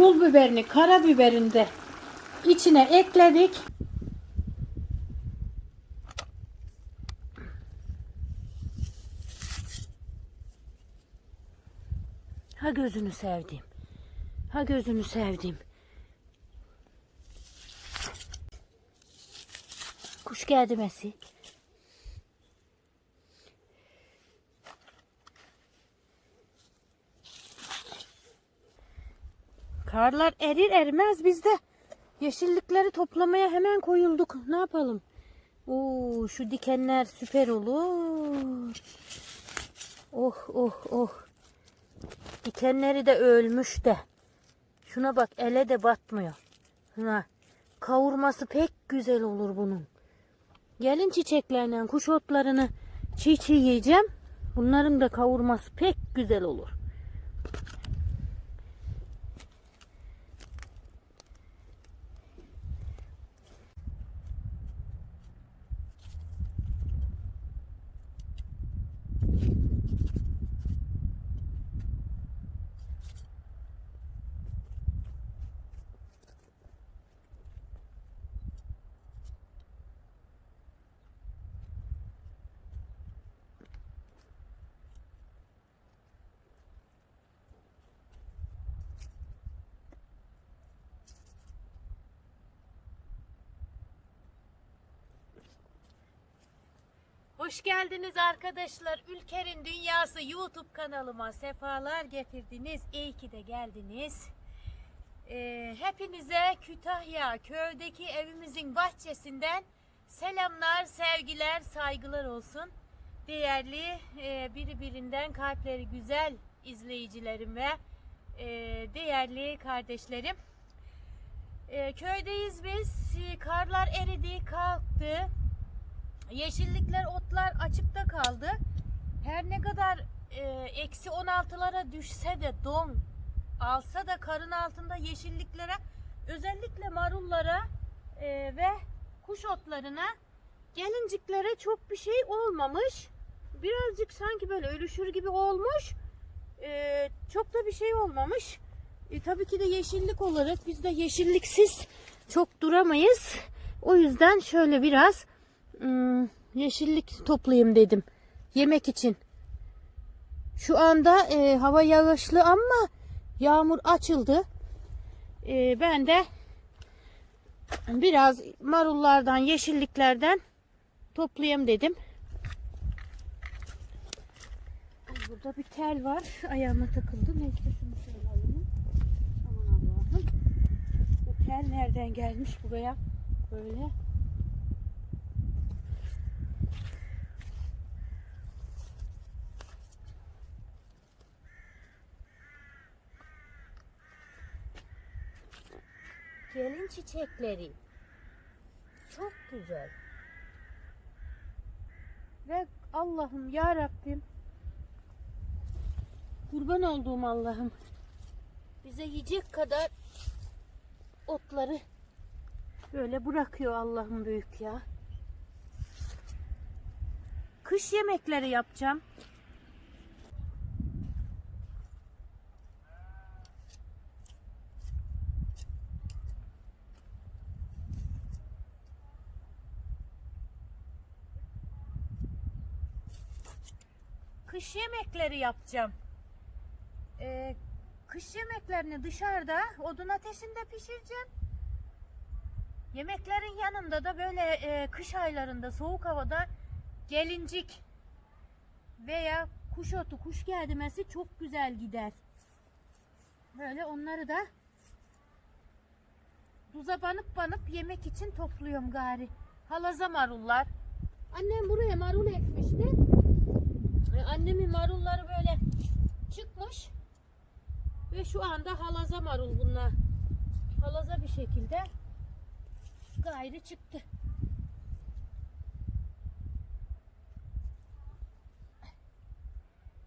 pul biberini, karabiberini de içine ekledik. Ha gözünü sevdim. Ha gözünü sevdim. Kuş geldi Mesih. Karlar erir erimez biz de yeşillikleri toplamaya hemen koyulduk. Ne yapalım? Oo, şu dikenler süper olur. Oh oh oh. Dikenleri de ölmüş de. Şuna bak ele de batmıyor. Şuna. Kavurması pek güzel olur bunun. Gelin çiçeklerinden kuş otlarını çiğ çiğ yiyeceğim. Bunların da kavurması pek güzel olur. Hoş geldiniz arkadaşlar. Ülker'in Dünyası YouTube kanalıma sefalar getirdiniz. İyi ki de geldiniz. Ee, hepinize Kütahya köydeki evimizin bahçesinden selamlar, sevgiler, saygılar olsun. Değerli e, birbirinden kalpleri güzel izleyicilerim ve e, değerli kardeşlerim. E, köydeyiz biz. Karlar eridi, kalktı. Yeşillikler, otlar açıkta kaldı. Her ne kadar e, eksi 16'lara düşse de don alsa da karın altında yeşilliklere özellikle marullara e, ve kuş otlarına gelinciklere çok bir şey olmamış. Birazcık sanki böyle ölüşür gibi olmuş. E, çok da bir şey olmamış. E, tabii ki de yeşillik olarak biz de yeşilliksiz çok duramayız. O yüzden şöyle biraz yeşillik toplayayım dedim. Yemek için. Şu anda e, hava yağışlı ama yağmur açıldı. E, ben de biraz marullardan, yeşilliklerden toplayayım dedim. Burada bir tel var. Ayağıma takıldı. Neyse şunu şöyle alayım. Aman Allah'ım. Bu tel nereden gelmiş buraya? Böyle. Gelin çiçekleri. Çok güzel. Ve Allah'ım ya Rabbim kurban olduğum Allah'ım bize yiyecek kadar otları böyle bırakıyor Allah'ım büyük ya. Kış yemekleri yapacağım. Kış yemekleri yapacağım. Ee, kış yemeklerini dışarıda odun ateşinde pişireceğim. Yemeklerin yanında da böyle e, kış aylarında soğuk havada gelincik veya kuş otu, kuş gerdimesi çok güzel gider. Böyle onları da tuza banıp banıp yemek için topluyorum gari. Halaza marullar. Annem buraya marul ekmişti. Annemin marulları böyle çıkmış. Ve şu anda halaza marul bunlar. Halaza bir şekilde gayrı çıktı.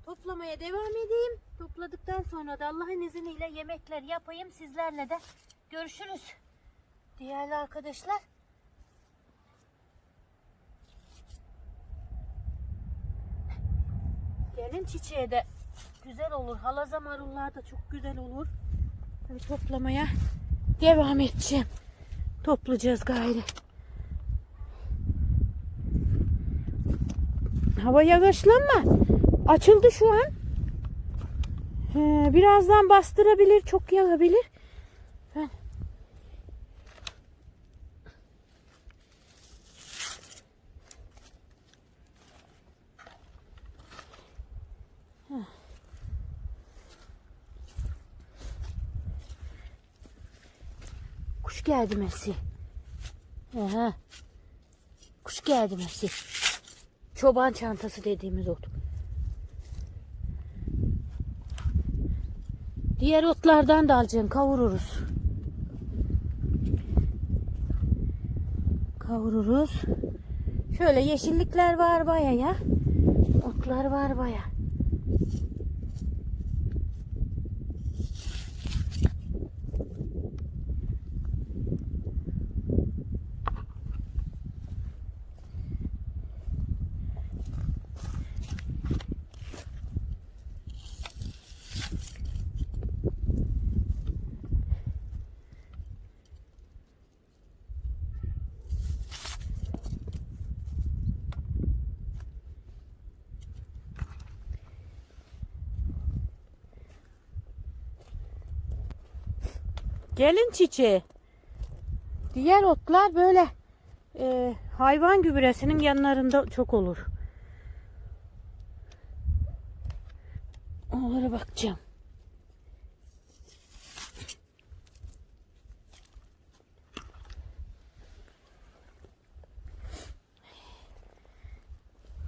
Toplamaya devam edeyim. Topladıktan sonra da Allah'ın izniyle yemekler yapayım. Sizlerle de görüşürüz. Değerli arkadaşlar. Gelin çiçeği de güzel olur. Halaza marullar da çok güzel olur. Hadi toplamaya devam edeceğim. Toplayacağız gayrı. Hava yağışlı ama açıldı şu an. He, birazdan bastırabilir, çok yağabilir. Geldi Messi. Aha. Kuş geldi Messi. Çoban çantası dediğimiz ot. Diğer otlardan da alacaksın. Kavururuz. Kavururuz. Şöyle yeşillikler var baya ya. Otlar var baya. Gelin çiçeği. Diğer otlar böyle e, hayvan gübresinin yanlarında çok olur. Onlara bakacağım.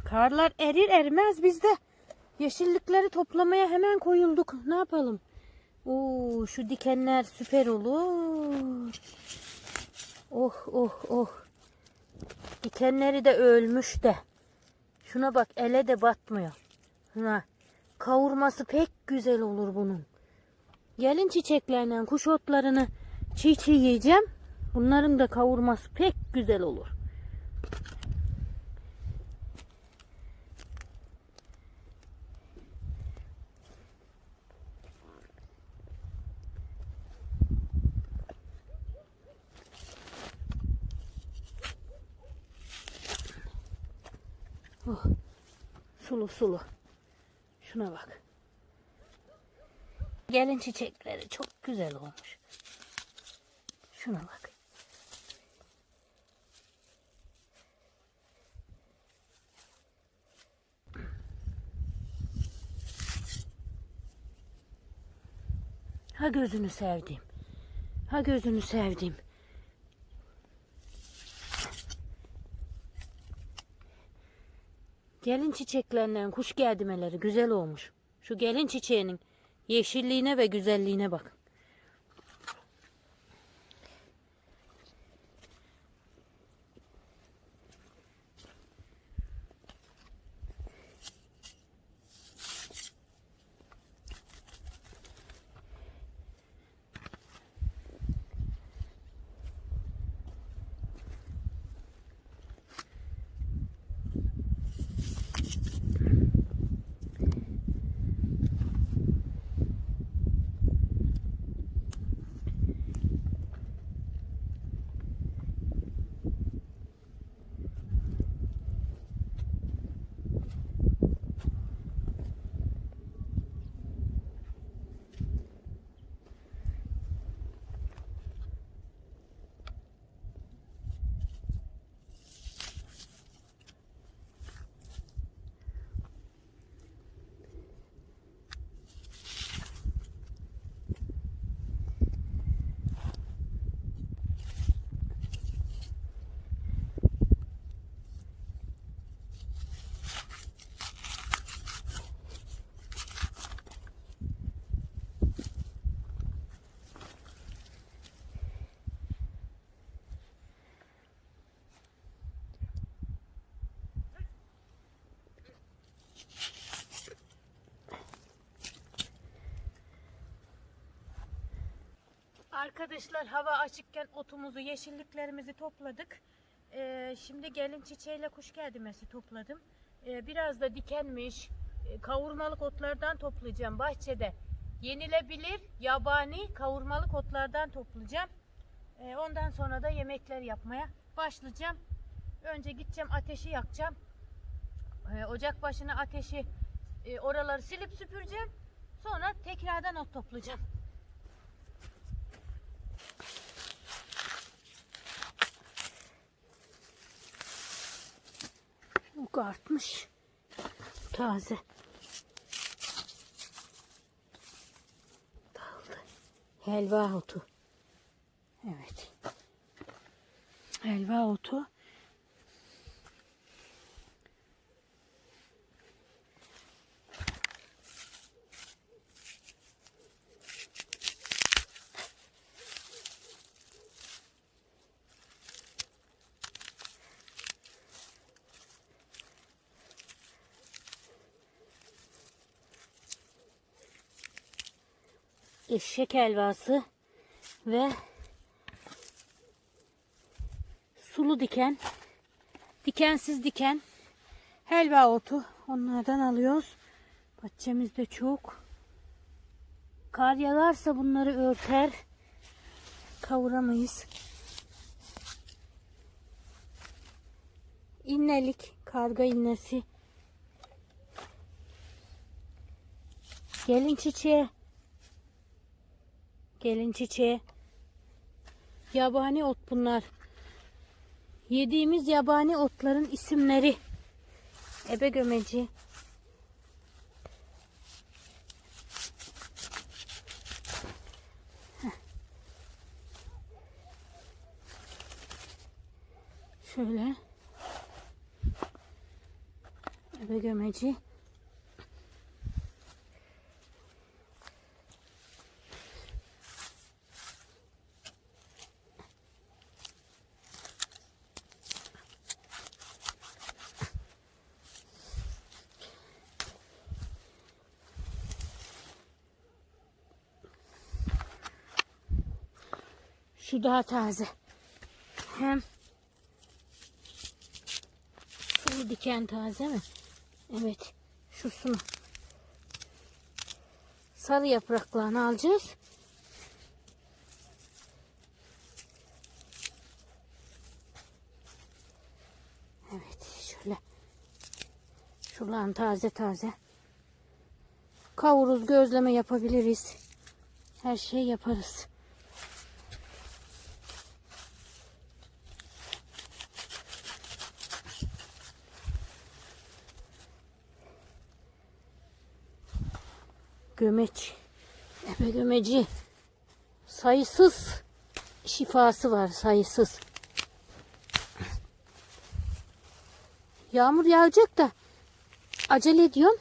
Karlar erir erimez biz de yeşillikleri toplamaya hemen koyulduk. Ne yapalım? Oo, şu dikenler süper olur. Oh oh oh. Dikenleri de ölmüş de. Şuna bak ele de batmıyor. Ha. Kavurması pek güzel olur bunun. Gelin çiçeklerinden kuş otlarını çiğ çiğ yiyeceğim. Bunların da kavurması pek güzel olur. Oh, sulu sulu. Şuna bak. Gelin çiçekleri çok güzel olmuş. Şuna bak. Ha gözünü sevdim. Ha gözünü sevdim. Gelin çiçeklerinden kuş geldimeleri güzel olmuş. Şu gelin çiçeğinin yeşilliğine ve güzelliğine bakın. Arkadaşlar hava açıkken otumuzu, yeşilliklerimizi topladık. Ee, şimdi gelin çiçeğiyle kuş kedimesi topladım. Ee, biraz da dikenmiş, e, kavurmalık otlardan toplayacağım bahçede. yenilebilir yabani kavurmalık otlardan toplayacağım. Ee, ondan sonra da yemekler yapmaya başlayacağım. Önce gideceğim ateşi yakacağım. Ee, ocak başına ateşi e, oraları silip süpüreceğim. Sonra tekrardan ot toplayacağım. Ok artmış. Taze. Dağıldı. Helva otu. Evet. Helva otu. Eşek helvası ve sulu diken, dikensiz diken, helva otu onlardan alıyoruz. Bahçemizde çok. Kar yağarsa bunları örter. Kavuramayız. İnnelik, karga innesi. Gelin çiçeği. Gelin çiçeği. Yabani ot bunlar. Yediğimiz yabani otların isimleri. Ebe gömeci. Şöyle. Ebe gömeci. Şu daha taze. Hem sulu diken taze mi? Evet. Şusunu. Sarı yapraklarını alacağız. Evet şöyle. Şuradan taze taze. Kavuruz gözleme yapabiliriz. Her şeyi yaparız. Gömeç. Ebe gömeci. Sayısız şifası var sayısız. Yağmur yağacak da acele ediyorum.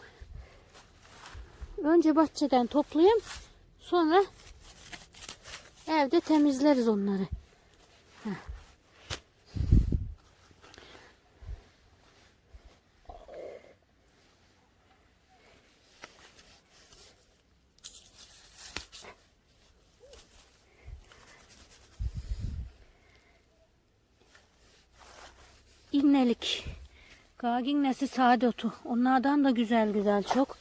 Önce bahçeden toplayayım. Sonra evde temizleriz onları. İnnelik. Gagin nesi sade otu. Onlardan da güzel güzel çok.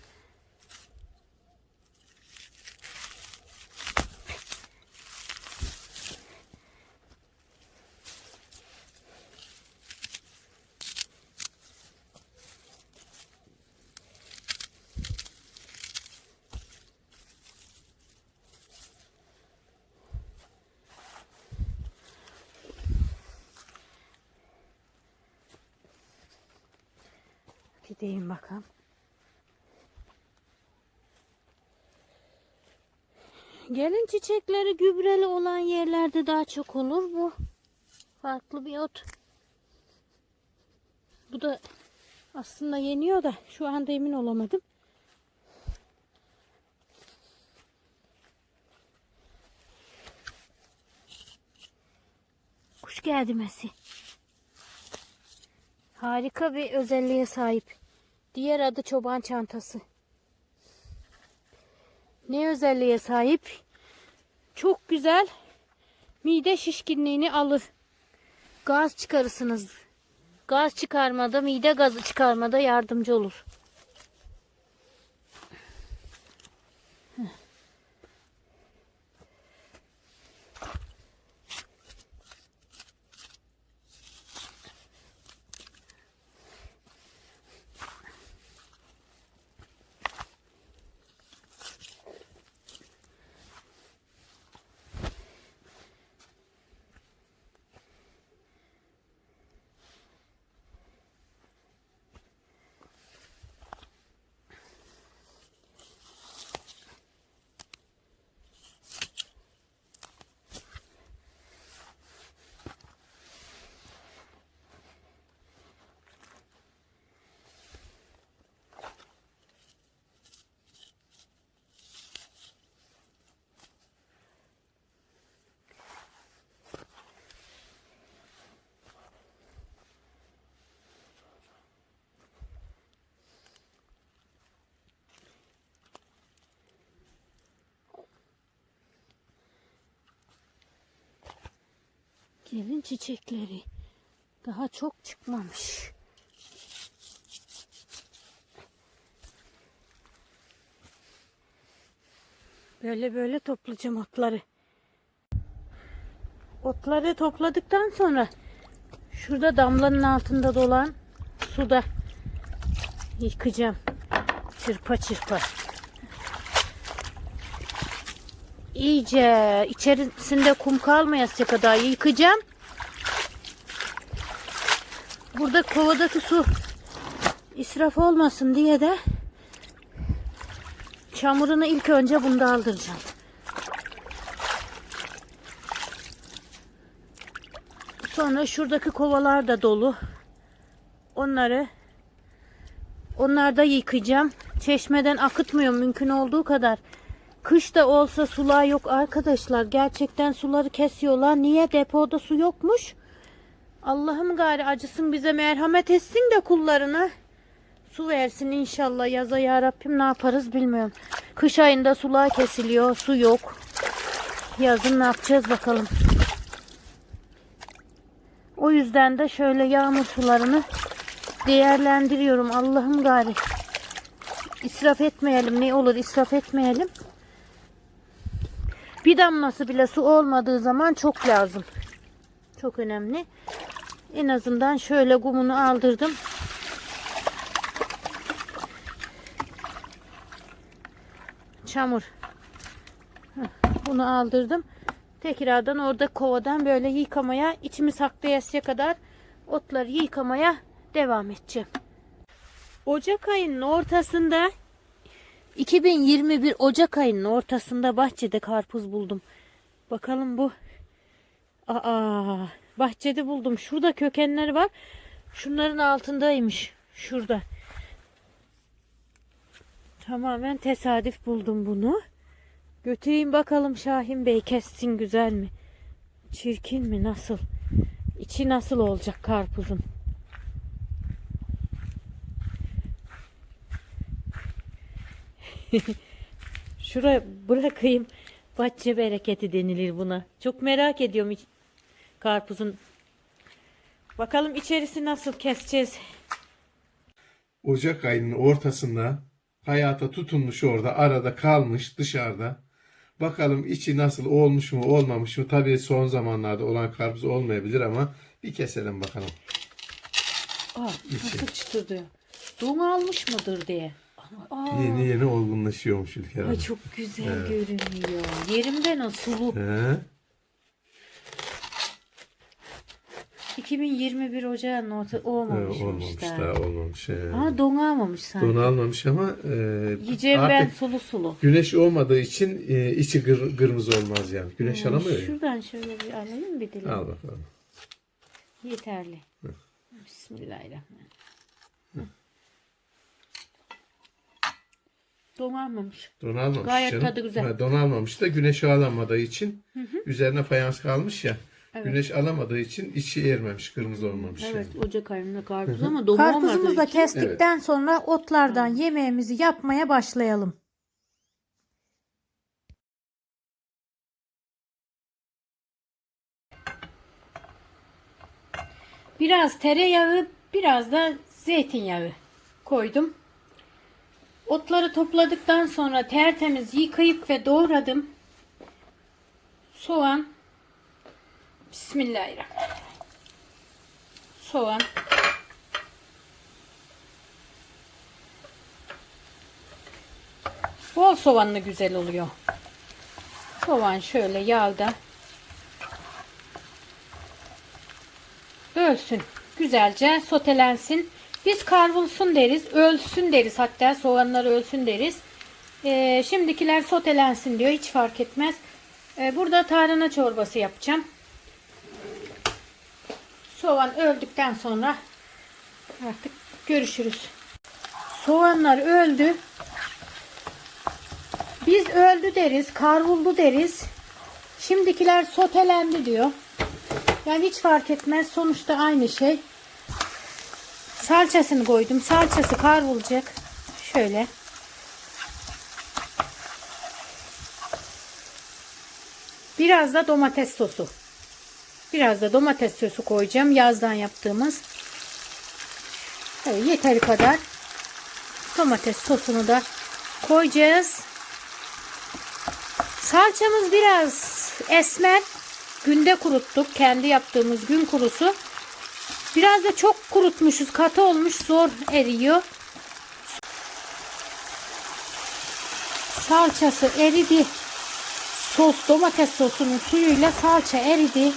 Gideyim bakalım. Gelin çiçekleri gübreli olan yerlerde daha çok olur bu. Farklı bir ot. Bu da aslında yeniyor da şu anda emin olamadım. Kuş geldi Mesi. Harika bir özelliğe sahip. Diğer adı çoban çantası. Ne özelliğe sahip? Çok güzel mide şişkinliğini alır. Gaz çıkarırsınız. Gaz çıkarmada, mide gazı çıkarmada yardımcı olur. Gelin çiçekleri daha çok çıkmamış. Böyle böyle toplayacağım otları. Otları topladıktan sonra şurada damlanın altında dolan suda yıkacağım. Çırpa çırpa. İyice içerisinde kum kalmayasıya kadar yıkayacağım. Burada kovadaki su israf olmasın diye de çamurunu ilk önce bunda aldıracağım. Sonra şuradaki kovalar da dolu. Onları onlarda yıkayacağım. Çeşmeden akıtmıyorum mümkün olduğu kadar. Kış da olsa sular yok arkadaşlar. Gerçekten suları kesiyorlar. Niye? Depoda su yokmuş. Allah'ım gari acısın bize merhamet etsin de kullarına. Su versin inşallah yaza ya Rabbim ne yaparız bilmiyorum. Kış ayında sular kesiliyor. Su yok. Yazın ne yapacağız bakalım. O yüzden de şöyle yağmur sularını değerlendiriyorum. Allah'ım gari. İsraf etmeyelim. Ne olur israf etmeyelim. Bir damlası bile su olmadığı zaman çok lazım. Çok önemli. En azından şöyle kumunu aldırdım. Çamur. Bunu aldırdım. Tekrardan orada kovadan böyle yıkamaya, içimi saklayasıya kadar otları yıkamaya devam edeceğim. Ocak ayının ortasında 2021 Ocak ayının ortasında bahçede karpuz buldum. Bakalım bu. Aa, bahçede buldum. Şurada kökenleri var. Şunların altındaymış. Şurada. Tamamen tesadüf buldum bunu. Götüreyim bakalım Şahin Bey kessin güzel mi? Çirkin mi nasıl? İçi nasıl olacak karpuzun? Şuraya bırakayım. Bahçe bereketi denilir buna. Çok merak ediyorum karpuzun. Bakalım içerisi nasıl keseceğiz. Ocak ayının ortasında hayata tutunmuş orada arada kalmış dışarıda. Bakalım içi nasıl olmuş mu olmamış mı? Tabii son zamanlarda olan karpuz olmayabilir ama bir keselim bakalım. Aa, nasıl çıtırdıyor. Don almış mıdır diye. Yeni yeni olgunlaşıyormuş Ülker ay Hanım. çok güzel görünüyor. Yerimden o sulu. He? 2021 Ocağı'nın orta olmamış, olmamış daha. olmamış. He. Ama don almamış sanki. Don almamış ama e, Yiyeceğim ben sulu sulu. güneş olmadığı için e, içi gır, kırmızı olmaz yani. Güneş alamıyor ya. Şuradan şöyle bir alayım bir dilim. Al bakalım. Yeterli. Bismillahirrahmanirrahim. Don almamış. Don almamış Gayet canım. tadı güzel. Ha, don almamış da güneş alamadığı için üzerine fayans kalmış ya. Evet. Güneş alamadığı için içi ermemiş, kırmızı olmamış. Evet yani. Ocak ayında karpuz ama don Karpuzumuzu da kestikten sonra otlardan yemeğimizi yapmaya başlayalım. Biraz tereyağı, biraz da zeytinyağı koydum. Otları topladıktan sonra tertemiz yıkayıp ve doğradım. Soğan. Bismillahirrahmanirrahim. Soğan. Bol soğanlı güzel oluyor. Soğan şöyle yağda ölsün. Güzelce sotelensin. Biz kavrulsun deriz. Ölsün deriz hatta. Soğanlar ölsün deriz. Ee, şimdikiler sotelensin diyor. Hiç fark etmez. Ee, burada tarhana çorbası yapacağım. Soğan öldükten sonra artık görüşürüz. Soğanlar öldü. Biz öldü deriz. Kavruldu deriz. Şimdikiler sotelendi diyor. Yani hiç fark etmez. Sonuçta aynı şey. Salçasını koydum. Salçası kavrulacak. Şöyle. Biraz da domates sosu. Biraz da domates sosu koyacağım. Yazdan yaptığımız. Evet, yeteri kadar domates sosunu da koyacağız. Salçamız biraz esmer. Günde kuruttuk. Kendi yaptığımız gün kurusu. Biraz da çok kurutmuşuz. Katı olmuş. Zor eriyor. Salçası eridi. Sos domates sosunun suyuyla salça eridi.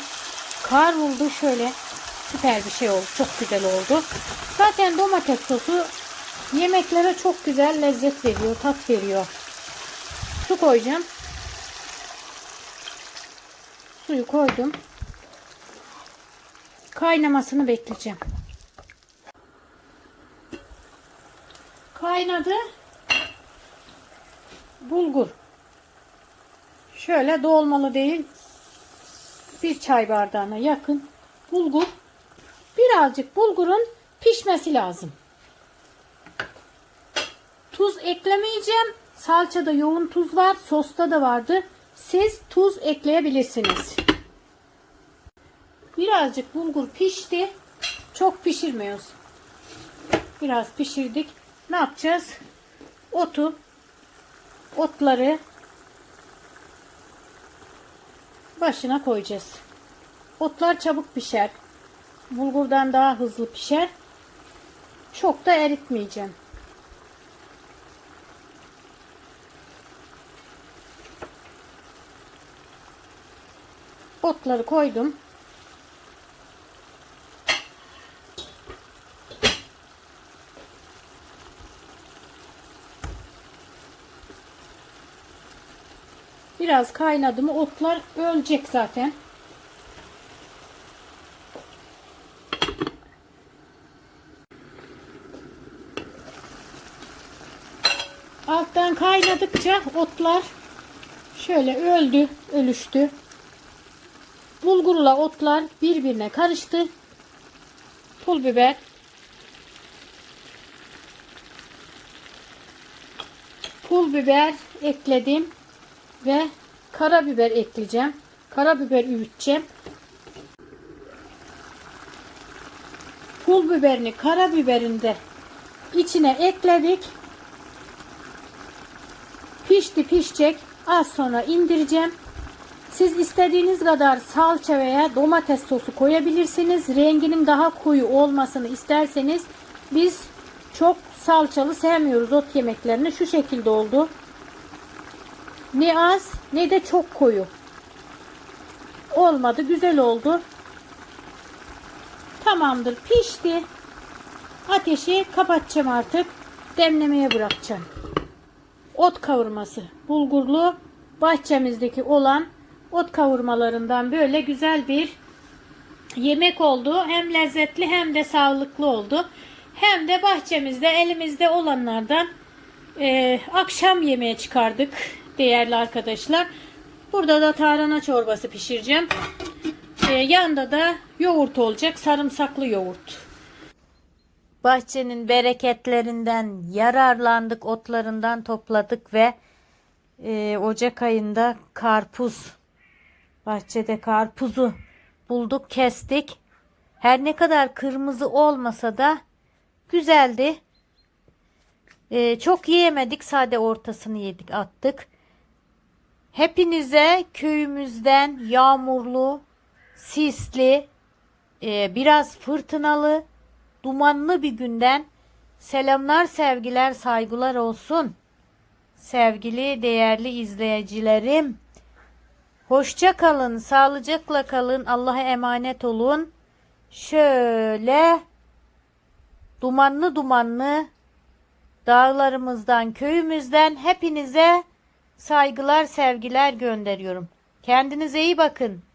Kavruldu şöyle. Süper bir şey oldu. Çok güzel oldu. Zaten domates sosu yemeklere çok güzel lezzet veriyor. Tat veriyor. Su koyacağım. Suyu koydum. Kaynamasını bekleyeceğim. Kaynadı. Bulgur. Şöyle dolmalı değil. Bir çay bardağına yakın bulgur. Birazcık bulgurun pişmesi lazım. Tuz eklemeyeceğim. Salçada yoğun tuz var. Sosta da vardı. Siz tuz ekleyebilirsiniz. Birazcık bulgur pişti. Çok pişirmiyoruz. Biraz pişirdik. Ne yapacağız? Otu, otları başına koyacağız. Otlar çabuk pişer. Bulgurdan daha hızlı pişer. Çok da eritmeyeceğim. Otları koydum. Biraz kaynadı mı otlar ölecek zaten. Alttan kaynadıkça otlar şöyle öldü, ölüştü. Bulgurla otlar birbirine karıştı. Pul biber. Pul biber ekledim ve karabiber ekleyeceğim. Karabiber üyüteceğim. Pul biberini karabiberin de içine ekledik. Pişti pişecek. Az sonra indireceğim. Siz istediğiniz kadar salça veya domates sosu koyabilirsiniz. Renginin daha koyu olmasını isterseniz biz çok salçalı sevmiyoruz ot yemeklerini. Şu şekilde oldu. Ne az ne de çok koyu. Olmadı. Güzel oldu. Tamamdır. Pişti. Ateşi kapatacağım artık. Demlemeye bırakacağım. Ot kavurması. Bulgurlu bahçemizdeki olan ot kavurmalarından böyle güzel bir yemek oldu. Hem lezzetli hem de sağlıklı oldu. Hem de bahçemizde elimizde olanlardan e, akşam yemeğe çıkardık değerli arkadaşlar. Burada da tarhana çorbası pişireceğim. E, yanında da yoğurt olacak. Sarımsaklı yoğurt. Bahçenin bereketlerinden yararlandık, otlarından topladık ve e, Ocak ayında karpuz, bahçede karpuzu bulduk, kestik. Her ne kadar kırmızı olmasa da güzeldi. E, çok yiyemedik, sade ortasını yedik, attık. Hepinize köyümüzden yağmurlu, sisli, e, biraz fırtınalı, dumanlı bir günden selamlar, sevgiler, saygılar olsun. Sevgili, değerli izleyicilerim, hoşça kalın, sağlıcakla kalın, Allah'a emanet olun. Şöyle dumanlı dumanlı dağlarımızdan, köyümüzden hepinize saygılar, sevgiler gönderiyorum. Kendinize iyi bakın.